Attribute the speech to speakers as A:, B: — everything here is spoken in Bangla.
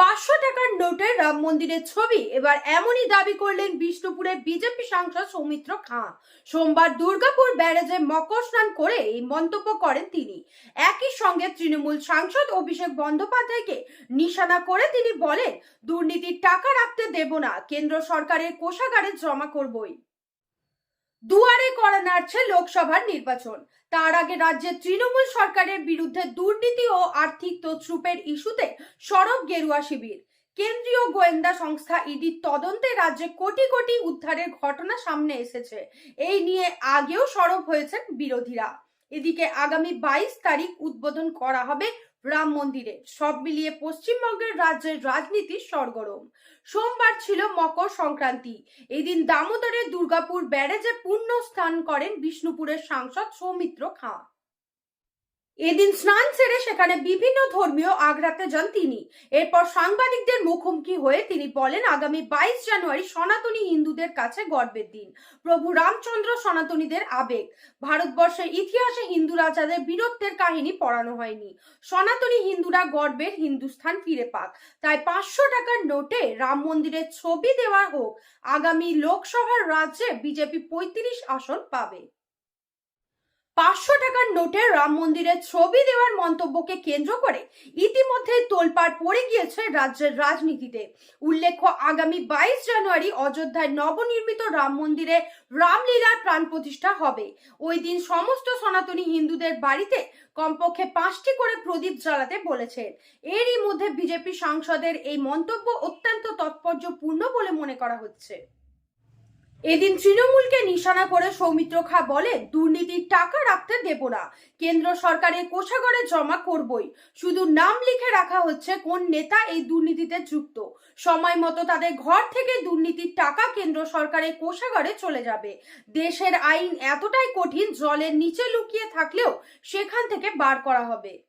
A: পাঁচশো টাকার নোটে রাম মন্দিরের ছবি। এবার এমনই দাবি করলেন বিষ্ণুপুরের বিজেপি সাংসদ সৌমিত্র খাঁ। সোমবার দুর্গাপুর ব্যারেজে মকর স্নান করে এই মন্তব্য করেন তিনি। একই সঙ্গে তৃণমূল সাংসদ অভিষেক বন্দ্যোপাধ্যায়কে নিশানা করে তিনি বলেন, দুর্নীতির টাকা রাখতে দেব না। কেন্দ্র সরকারের কোষাগারে জমা করবই। দুয়ারে করা নাড়ছে লোকসভার নির্বাচন। তার আগে রাজ্যের তৃণমূল সরকারের বিরুদ্ধে দুর্নীতি ও আর্থিক তছরূপের ইস্যুতে সরব গেরুয়া শিবির। কেন্দ্রীয় গোয়েন্দা সংস্থা ইডির তদন্তে রাজ্যে কোটি কোটি উদ্ধারের ঘটনা সামনে এসেছে। এই নিয়ে আগেও সরব হয়েছেন বিরোধীরা। এদিকে আগামী বাইশ তারিখ উদ্বোধন করা হবে রাম মন্দিরে। সব মিলিয়ে পশ্চিমবঙ্গের রাজ্যের রাজনীতি সরগরম। সোমবার ছিল মকর সংক্রান্তি। এদিন দামোদরের দুর্গাপুর ব্যারেজে পূর্ণ স্থান করেন বিষ্ণুপুরের সাংসদ সৌমিত্র খাঁ। এদিন স্নান সেরে সেখানে বিভিন্ন ধর্মীয় আগ্রাতে যান তিনি। এরপর সাংবাদিকদের মুখোমুখি হয়ে তিনি বলেন, আগামী বাইশ জানুয়ারি সনাতনী হিন্দুদের কাছে গর্বের দিন। প্রভু রামচন্দ্র সনাতনীদের আবেগ। ভারতবর্ষের ইতিহাসে হিন্দু রাজাদের বীরত্বের কাহিনী পড়ানো হয়নি। সনাতনী হিন্দুরা গর্বের হিন্দুস্থান ফিরে পাক। তাই পাঁচশো টাকার নোটে রাম মন্দিরের ছবি দেওয়া হোক, আগামী লোকসভার রাজ্যে বিজেপি পঁয়ত্রিশ আসন পাবে। পাঁচশো টাকার নোটে রাম মন্দিরের ছবি দেওয়ার মন্তব্যকে কেন্দ্র করে ইতিমধ্যে তোলপাড় পড়ে গিয়েছে রাজ্যের রাজনীতিতে। উল্লেখ্য, আগামী বাইশ জানুয়ারি অযোধ্যায় নবনির্মিত রাম মন্দিরে রামলীলার প্রাণ প্রতিষ্ঠা হবে। ওই দিন সমস্ত সনাতনী হিন্দুদের বাড়িতে কমপক্ষে পাঁচটি করে প্রদীপ জ্বালাতে বলেছেন। এরই মধ্যে বিজেপি সাংসদের এই মন্তব্য অত্যন্ত তাৎপর্যপূর্ণ বলে মনে করা হচ্ছে। এদিন তৃণমূলকে নিশানা করে সৌমিত্র খা বলে, দুর্নীতির টাকা রাখতে দেব না। কেন্দ্র সরকারের কোষাগরে জমা করবই। শুধু নাম লিখে রাখা হচ্ছে কোন নেতা এই দুর্নীতিতে যুক্ত। সময় মতো তাদের ঘর থেকে দুর্নীতির টাকা কেন্দ্র সরকারের কোষাগরে চলে যাবে। দেশের আইন এতটাই কঠিন, জলের নিচে লুকিয়ে থাকলেও সেখান থেকে বার করা হবে।